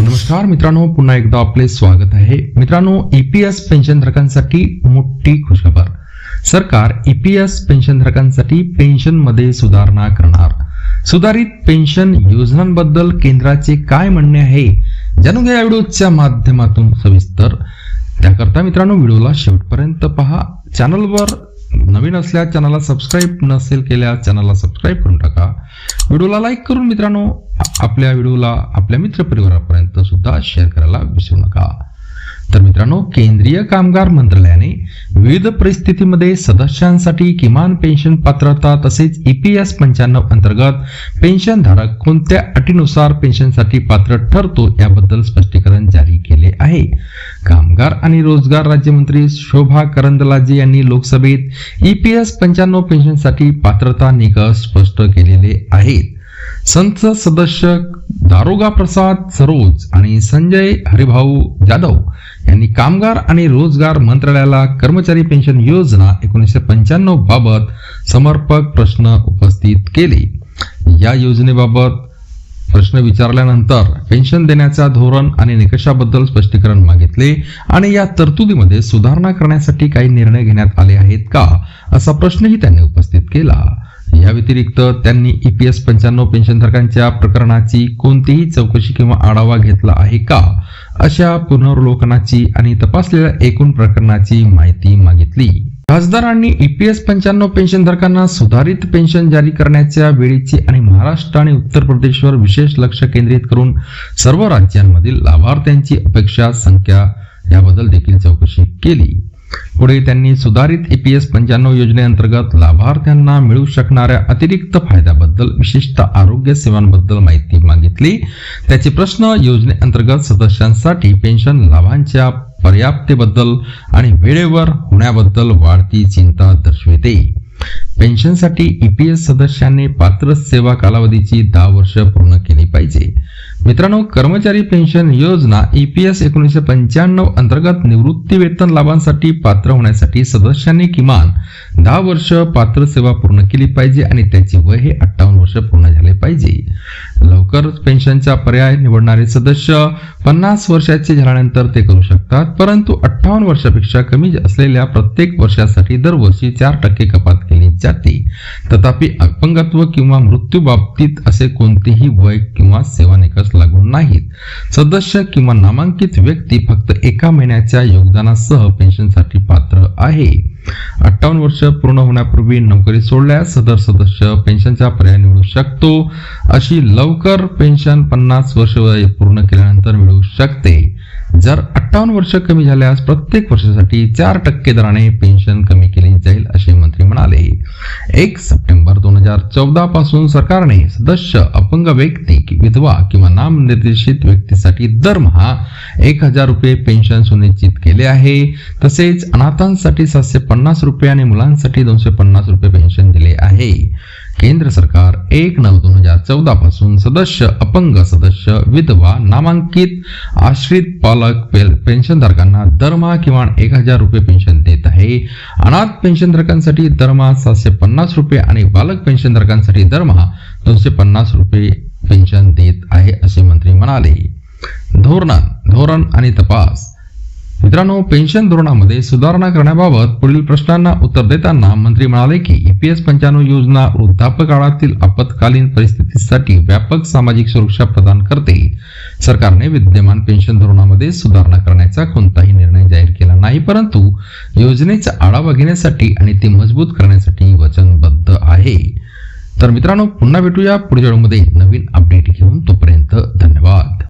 नमस्कार मित्रांनो पुन्हा एकदा आपले स्वागत आहे. मित्रांनो ईपीएस पेन्शनधारकांसाठी मोठी खुशखबर. सरकार ईपीएस पेन्शनधारकांसाठी पेन्शनमध्ये सुधारणा करणार. सुधारित पेन्शन योजनांबद्दल केंद्राचे काय म्हणणे आहे जाणून घ्या या व्हिडिओच्या माध्यमातून सविस्तर. त्याकरता मित्रांनो व्हिडिओला शेवटपर्यंत पहा. चॅनलवर नवीन असल्या चॅनलला सबस्क्राईब नसेल केल्या चॅनलला सबस्क्राईब करून टाका. व्हिडिओला लाईक करून मित्रांनो आपल्या व्हिडिओला आपल्या मित्रपरिवारापर्यंत सुद्धा शेअर करायला विसरू नका. तर मित्रांनो केंद्रीय कामगार मंत्रालयाने विविध परिस्थितीमध्ये सदस्यांसाठी किमान पेन्शन पात्रता तसेच ईपीएस पंच्याण्णव अंतर्गत पेन्शनधारक कोणत्या अटीनुसार पेन्शनसाठी पात्र ठरतो याबद्दल स्पष्टीकरण जारी केले आहे. कामगार आणि रोजगार राज्यमंत्री शोभा करंदलाजे यांनी लोकसभेत ईपीएस पंच्याण्णव पेन्शनसाठी पात्रता निकष स्पष्ट केलेले आहेत. संसद सदस्य दारोगा प्रसाद सरोज आणि संजय हरिभाऊ जाधव यांनी कामगार आणि रोजगार मंत्रालयाला कर्मचारी पेन्शन योजना एकोणीसशे पंच्याण्णव बाबत समर्पक प्रश्न उपस्थित केले. या योजनेबाबत प्रश्न विचारल्यानंतर पेन्शन देण्याचा धोरण आणि निकषाबद्दल स्पष्टीकरण मागितले आणि या तरतुदीमध्ये सुधारणा करण्यासाठी काही निर्णय घेण्यात आले आहेत का असा प्रश्नही त्यांनी उपस्थित केला. या व्यतिरिक्त त्यांनी ईपीएस पंच्याण्णव पेन्शनधारकांच्या प्रकरणाची कोणतीही चौकशी किंवा आढावा घेतला आहे का? अशा पुनर्वलोकनाची आणि तपासलेल्या एकूण प्रकरणाची माहिती मागितली. खासदारांनी ईपीएस पंच्याण्णव पेन्शनधारकांना सुधारित पेन्शन जारी करण्याच्या वेळेची आणि महाराष्ट्र आणि उत्तर प्रदेशवर विशेष लक्ष केंद्रित करून सर्व राज्यांमधील लाभार्थ्यांची अपेक्षा संख्या याबद्दल देखील चौकशी केली. पुढे त्यांनी सुधारित ईपीएस पंच्याण्णव योजनेअंतर्गत लाभार्थ्यांना मिळू शकणाऱ्या अतिरिक्त फायद्याबद्दल विशिष्ट आरोग्य सेवांबद्दल माहिती मागितली. त्याचे प्रश्न योजनेअंतर्गत सदस्यांसाठी पेन्शन लाभांच्या पर्याप्ततेबद्दल आणि वेळेवर होण्याबद्दल वाढती चिंता दर्शविते. पेन्शनसाठी ईपीएस सदस्यांनी पात्र सेवा कालावधीची दहा वर्ष पूर्ण केली पाहिजे. मित्रांनो कर्मचारी पेन्शन योजना ईपीएस एकोणीसशे पंच्याण्णव अंतर्गत निवृत्ती वेतन लाभांसाठी पात्र होण्यासाठी सदस्यांनी किमान दहा वर्ष पात्र सेवा पूर्ण केली पाहिजे आणि त्याचे वय हे अठ्ठावन्न वर्ष पूर्ण झाले पाहिजे. लवकर पेन्शनचा पर्याय निवडणारे सदस्य पन्नास वर्षाचे झाल्यानंतर ते करू शकतात परंतु अठ्ठावन्न वर्षापेक्षा कमी असलेल्या प्रत्येक वर्षासाठी दरवर्षी चार टक्के कपात केली जाते. तथापि अपंगत्व किंवा मृत्यू बाबतीत असे कोणतेही वय किंवा सेवा निकष लागू नाहीत. सदस्य किंवा नामांकित व्यक्ती फक्त एका महिन्याच्या योगदानासह पेन्शनसाठी पात्र आहे. अठ्ठावन्न वर्ष पूर्ण होण्यापूर्वी नोकरी सोडल्यास सदर सदस्य पेन्शनचा पर्याय निवडू शकतो. अशी लवकर पेन्शन पन्नास वर्ष वय पूर्ण केल्यानंतर मिळू शकते. जर अठ्ठावन्न वर्ष कमी झाल्यास प्रत्येक वर्षासाठी चार टक्के दराने पेन्शन कमी केली जाईल असे म्हणते म्हणाले एक सप्टेंबर दोन हजार चौदा पासून सरकारने सदस्य अपंग व्यक्ती विधवा किंवा नामनिर्देशित व्यक्तीसाठी दरमहा एक हजार रुपये पेन्शन सुनिश्चित केले आहे. तसेच अनाथांसाठी सातशे पन्नास रुपये आणि मुलांसाठी दोनशे पन्नास रुपये पेन्शन दिले आहे. केंद्र सरकार एक नऊ दोन हजार चौदा पासून सदस्य अपंग सदस्य विधवा नामांकित आश्रित पालक पेन्शनधारकांना दरमहा किमान एक हजार रुपये पेन्शन देत आहे. अनाथ पेन्शनधारकांसाठी दरमहा सातशे पन्नास रुपये आणि बालक पेन्शनधारकांसाठी दरमहा दोनशे पन्नास रुपये पेन्शन देत आहे असे मंत्री म्हणाले. धोरण धोरण आणि तपास. मित्रांनो पेन्शन धोरणामध्ये सुधारणा करण्याबाबत पुढील प्रश्नांना उत्तर देताना मंत्री म्हणाले की ईपीएस पंच्याण्णव योजना वृद्धापकाळातील आपत्कालीन परिस्थितीसाठी व्यापक सामाजिक सुरक्षा प्रदान करते. सरकारने विद्यमान पेन्शन धोरणामध्ये सुधारणा करण्याचा कोणताही निर्णय जाहीर केला नाही परंतु योजनेचा आढावा घेण्यासाठी आणि ते मजबूत करण्यासाठी वचनबद्ध आहे. तर मित्रांनो पुन्हा भेटूया पुढच्या नवीन अपडेट घेऊन तोपर्यंत धन्यवाद.